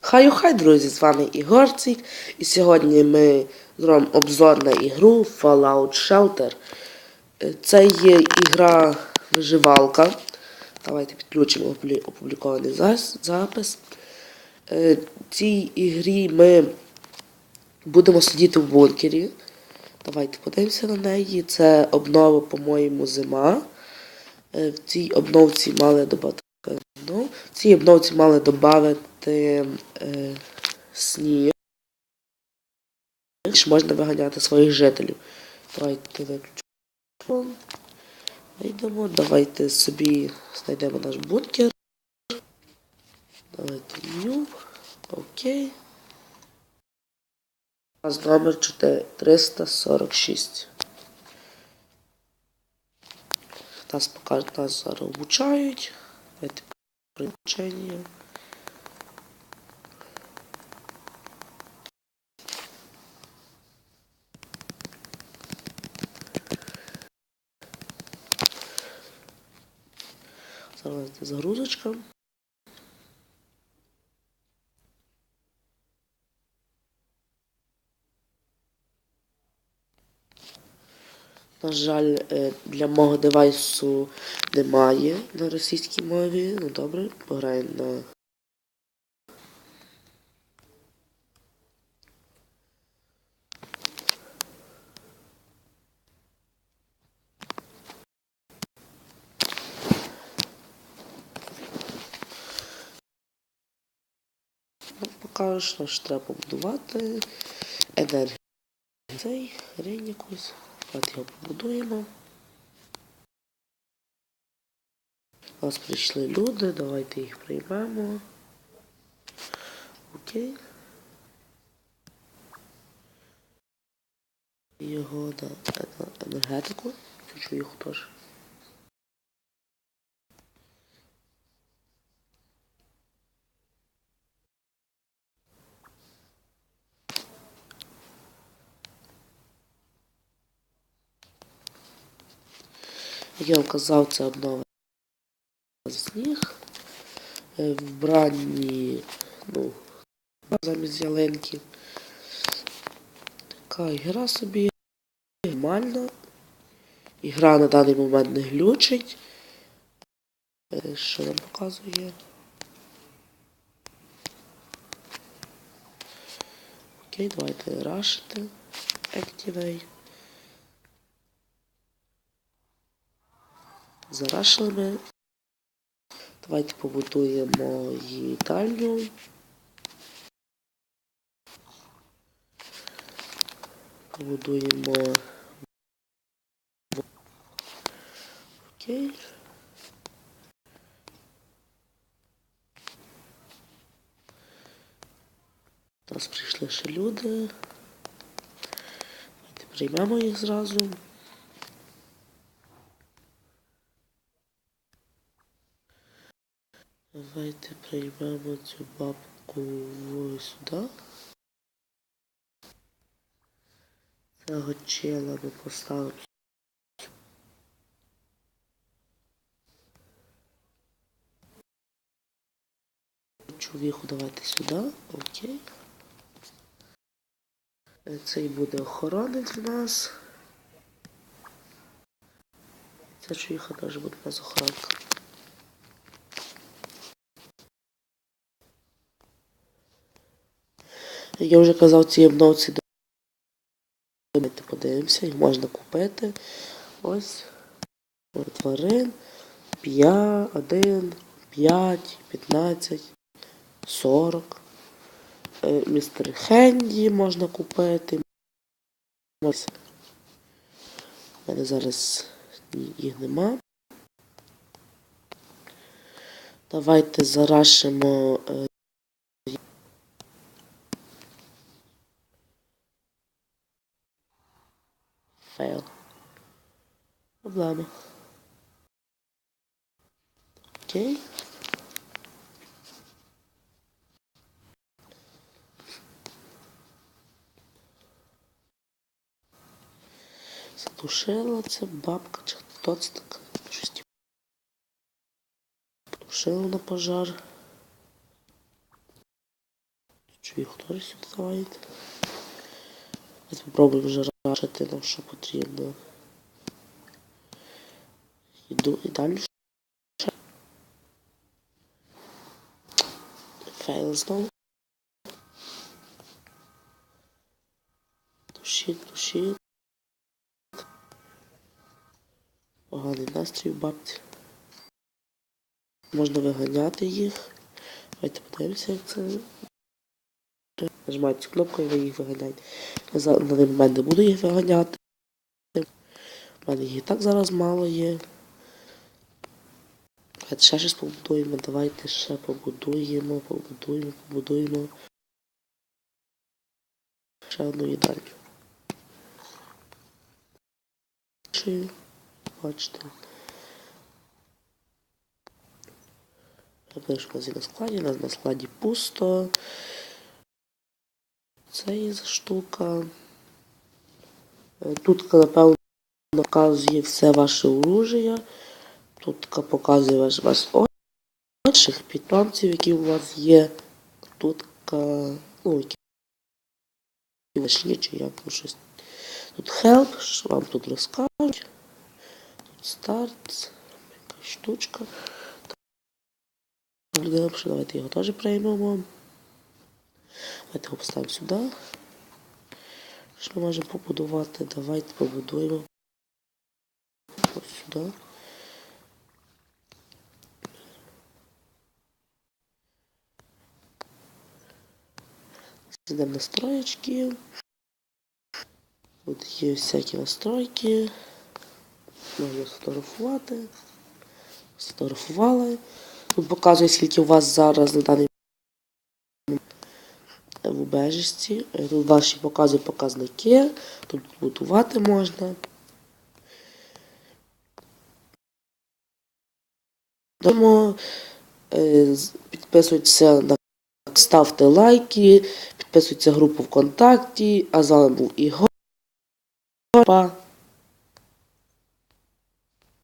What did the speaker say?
Хай хай, друзі, з вами Ігорцик. І сьогодні ми зробимо обзор на ігру Fallout Shelter. Е, Це є ігра виживалка. Давайте підключимо опублікований запис. Е, цій ігрі ми будемо сидіти в бункері. Давайте подивимося на неї. Це обнова, по-моєму, зима. Е, В цій обновці мали додати. Ну, в цій обновці мали додати е, сніг. Що можна виганяти своїх жителів. Давайте виключимо. Вийдемо, давайте собі знайдемо наш бункер. Давайте new. Окей. У нас номер 4, 346. Нас покажуть, нас зараз обучають. Давайте причення. Зараз загрузочка. На жаль, е, для мого девайсу немає на російській мові. Ну добре, пограємо на. Ну, покажу, що ж треба побудувати. Енергію. Цей хрень якусь. Давайте його побудуємо. У нас прийшли люди, давайте їх приймемо. Окей. Його на енергетику. Хочу їх теж. Як я вам казав, це обнова сніг. Е, Вбранні, ну, замість ялинки. Така ігра собі нормальна. Ігра на даний момент не глючить. Е, Що нам показує? Окей, давайте рашити. Activate. Зарашили ми. Давайте побудуємо їдальню. Побудуємо. Окей. До нас прийшли ще люди. Давайте приймемо їх зразу. Давайте приймемо цю бабку сюди. Цього чела ми поставимо. Чувіху давайте сюди. Окей. Цей буде охоронець в нас. Ця чувіха теж буде у нас охоронка. Як я вже казав, ці обновці Давайте подивимося, їх можна купити. Ось тварин 5, 1, 5, 15, 40. Е, Містер Хенді можна купити. У мене зараз їх нема. Давайте зарашимо е, Фейл. Проблема. Окей. Задушила це бабка чи хто це так? Щось. Потушила на пожар. їх теж сюди давайте. Ось попробуємо вже рашити нам, що потрібно. Іду і далі. Фейл знову. Душі, душі. Поганий настрій бабці. Можна виганяти їх. Давайте подивимося, як це. Нажимаєте цю кнопку і ви їх виганяєте. Я за- даний момент не буду їх виганяти. У мене їх і так зараз мало є. Давайте ще щось побудуємо, давайте ще побудуємо, побудуємо, побудуємо. Ще одну їдальню. Чи, Бачите. Нас є на складі, на складі пусто. Це штука. Е, Тут, напевно, показує все ваше оружие. Тут показує ваш, ваш ваших питомців, які у вас є. Тут, ну, які ваші чи як ну, щось. Тут help, що вам тут розкажуть. Тут старт, якась штучка. Давайте його теж приймемо. Давайте його поставимо сюди. Що можемо побудувати? Давайте побудуємо. Ось сюди. Йдемо настроєчки. Тут є всякі настройки. Можна сфотографувати. Сфотографували. Тут показує, скільки у вас зараз на даний в убежищі. Е, Тут ваші показує показники. Тут будувати можна. Тому е, підписуйтеся на ставте лайки, підписуйтеся групу ВКонтакті, а з вами був Ігор. Па.